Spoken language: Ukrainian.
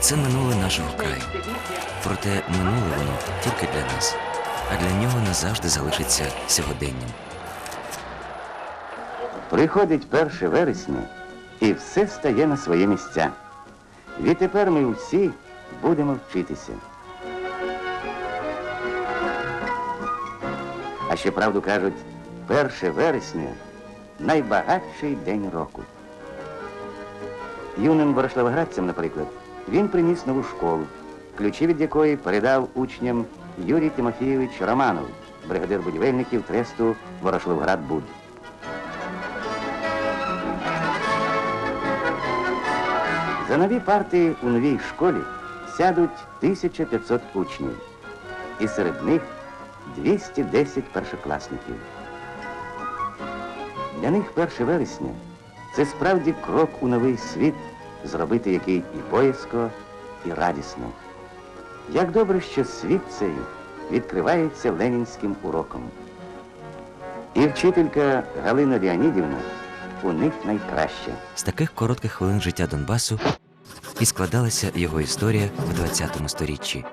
Це минуле нашого краю. Проте минуле воно тільки для нас, а для нього назавжди залишиться сьогоденням. Приходить 1 вересня, і все стає на свої місця. Відтепер ми всі будемо вчитися. А ще правду кажуть, 1 вересня найбагатший день року. Юним ворошиловградцям, наприклад, він приніс нову школу, ключі від якої передав учням Юрій Тимофійович Романов, бригадир будівельників тресту Ворошиловград-Буд. За нові парти у новій школі сядуть 1500 учнів. І серед них 210 першокласників. Для них 1 вересня це справді крок у новий світ, зробити який і боязко, і радісно. Як добре, що світ цей відкривається ленінським уроком. І вчителька Галина Леонідівна у них найкраща. З таких коротких хвилин життя Донбасу і складалася його історія в 20 сторіччі.